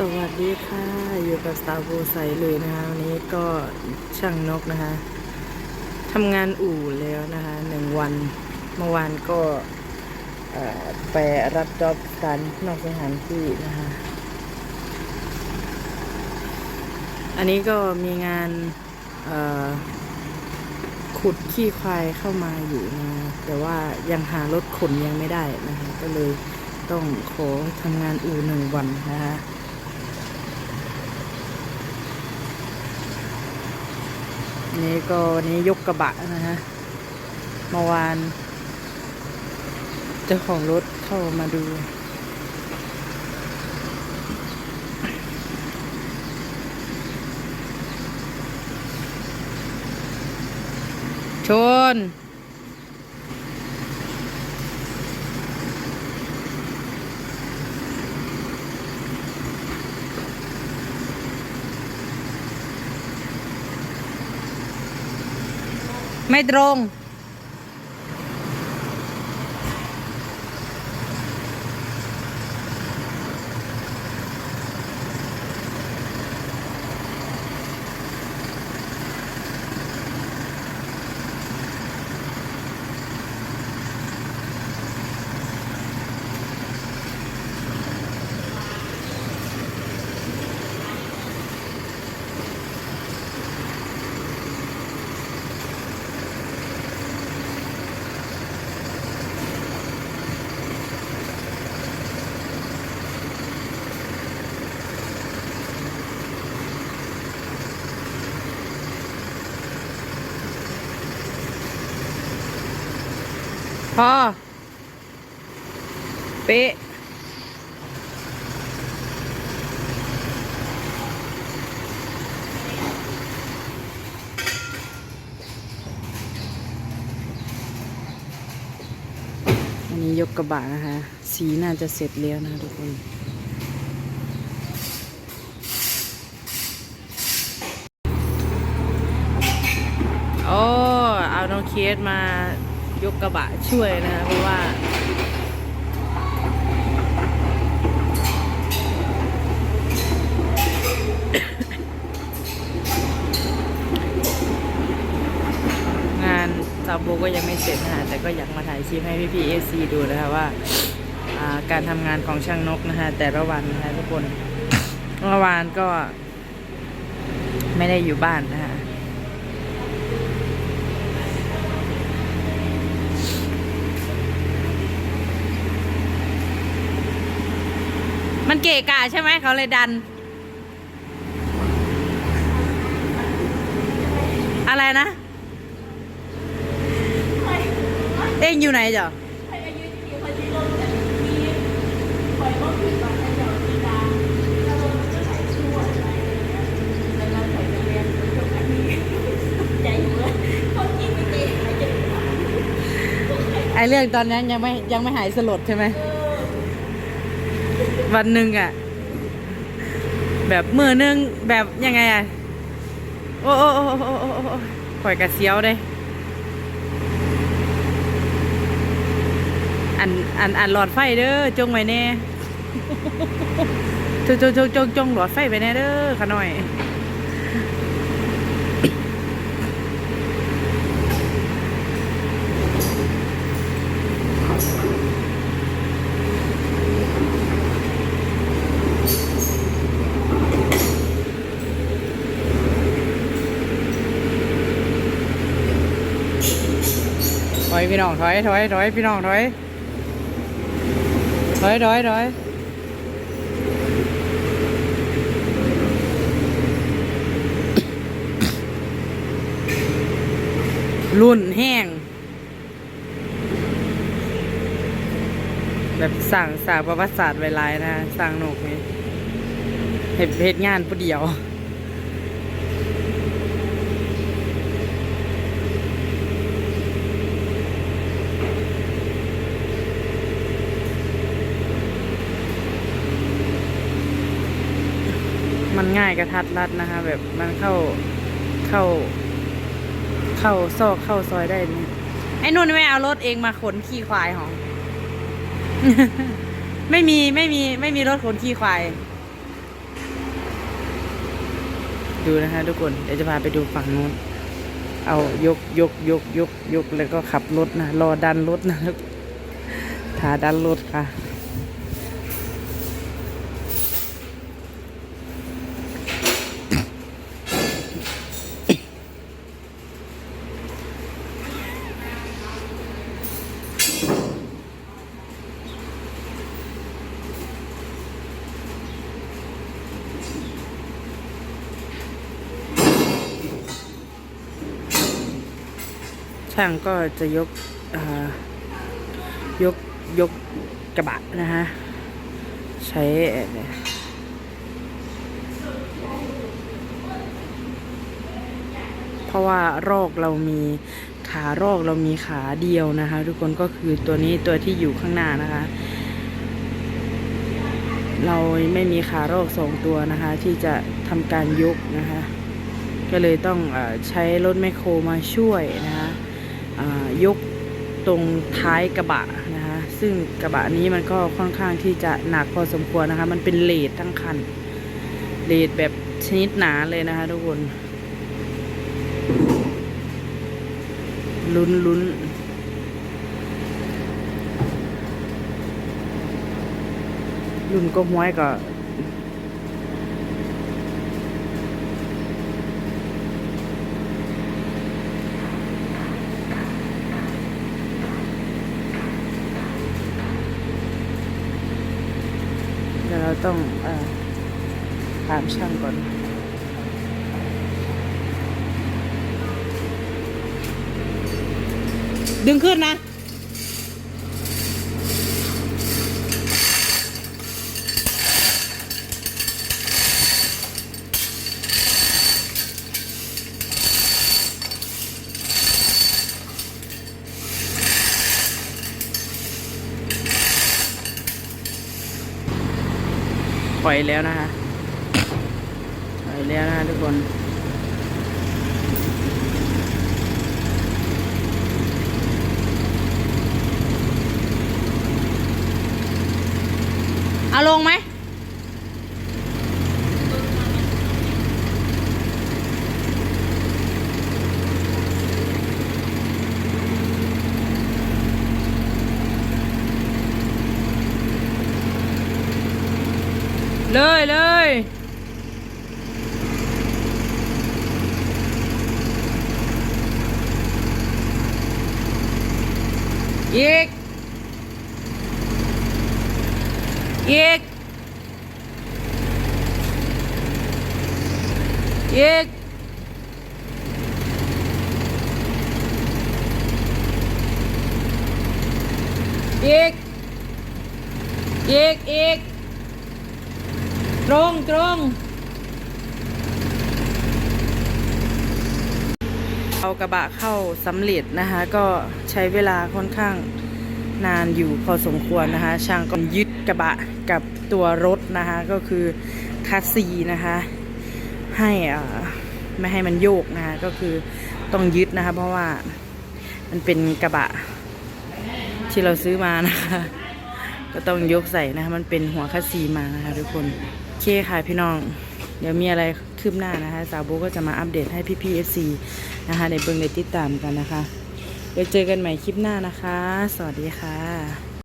สวัสดีค่ะ อยู่กับสาวโบใสเลยนะคะวันนี้ก็ช่างนกนะคะทำงานอู่แล้วนะคะหนึ่งวันเมื่อวานก็ไปรับจอบกันนอกสถานที่นะคะ อันนี้ก็มีงานขุดขี้ควายเข้ามาอยู่นะแต่ว่ายังหารถขนยังไม่ได้นะคะ ก็เลยต้องขอทำงานอู่หนึ่งวันนะคะ นี่ก็วันนี้ยกกระบะนะฮะเมื่อวาน เจ้าของรถเข้ามาดู ชน ไม่ พอ เป๊ะอันนี้ยกกระบะนะคะ สีน่าจะเสร็จแล้วนะทุกคน โอ้ เอาน้องเคสมา ยกกระบะช่วยนะคะเพราะว่า งานซาโบก็ยังไม่เสร็จนะคะแต่ก็อยากมาถ่ายคลิปให้พี่พีเอซีดูนะคะว่าาการทำงานของช่างนกนะคะแต่ละวันนะคะทุกคนเมื่อวานก็ไม่ได้อยู่บ้านนะคะ มันเกะกะใช่ไหมเขาเลยดัน อะไรนะ เอ็งอยู่ไหนจ๊ะไอเรื่องตอนนั้นยังไม่ยังไม่หายสลดใช่ไหม วันหนึ่งอะแบบมือหนึงแบบยังไงอะโอ้โอ้โอ้โอ้โอ้โอ้ข่อยกระเซียวเด้อันอันอันหลอดไฟเด้อจงไว้แน่จงจงจงจงจงหลอดไฟไปแน่เด้อขะหน่อย พี่น้องถอยถอยถอยพี่น้องถอยถอยถอยถอยรุ่นแห้ง แบบสั่งสั่งประวัติศาสตร์ไว้หลายนะสั่งหนกนี่เห็ดเห็ดงานผู้เดียว มันง่ายกระทัดรัดนะคะ แบบมันเข้าเข้า เข้าซอกเข้าซอยได้นี่ไอ้นุ่นไม่เอารถเองมาขนขี้ควายหรอไม่มีไม่มีไม่มีรถขนขี้ควาย ดูนะคะทุกคนเดี๋ยวจะพาไปดูฝั่งนู้น เอายกยกยกยกยกแล้วก็ขับรถนะรอดันรถนะถาดันรถค่ะ ช่างก็จะยกยกยกกระบะนะฮะ ใช้เพราะว่ารอกเรามีขารอกเรามีขาเดียวนะคะ ทุกคนก็คือตัวนี้ตัวที่อยู่ข้างหน้านะคะ เราไม่มีขารอกสองตัวนะคะ ที่จะทำการยกนะคะ ก็เลยต้องอใช้รถแมคโครมาช่วยนะคะ ยกตรงท้ายกระบะนะคะซึ่งกระบะนี้มันก็ค่อนข้างที่จะหนักพอสมควรนะคะ มันเป็นเลดทั้งคันเลดแบบชนิดหนาเลยนะคะทุกคนลุ้นลุ้นลุ้นก็ห้วยก็ เดี๋ยวเราต้องอถามช่างก่อนดึงขึ้นนะ อยแล้วนะคะปล่อยแล้วนะทุกคนเอาลงไหม เลยเลย อีก อีก อีก อีก อีก อีก ตรงตรง เอากระบะเข้าสำเร็จนะคะ ก็ใช้เวลาค่อนข้างนานอยู่พอสมควรนะคะ ช่างก็ยึดกระบะกับตัวรถนะคะ ก็คือคัสซีนะคะ ให้อ่าไม่ให้มันโยกนะคะก็คือต้องยึดนะคะ เพราะว่ามันเป็นกระบะ ที่เราซื้อมานะคะ ก็ต้องยกใส่นะคะ มันเป็นหัวคัสซีมานะคะ ทุกคนโอเคค่ะพี่น้อง เดี๋ยวมีอะไรคืบหน้านะคะ สาวโบก็จะมาอัปเดตให้พี่พีเอฟซี นะคะในเบื้องในติดตามกันนะคะเดี๋ยวเจอกันใหม่คลิปหน้านะคะ สวัสดีค่ะ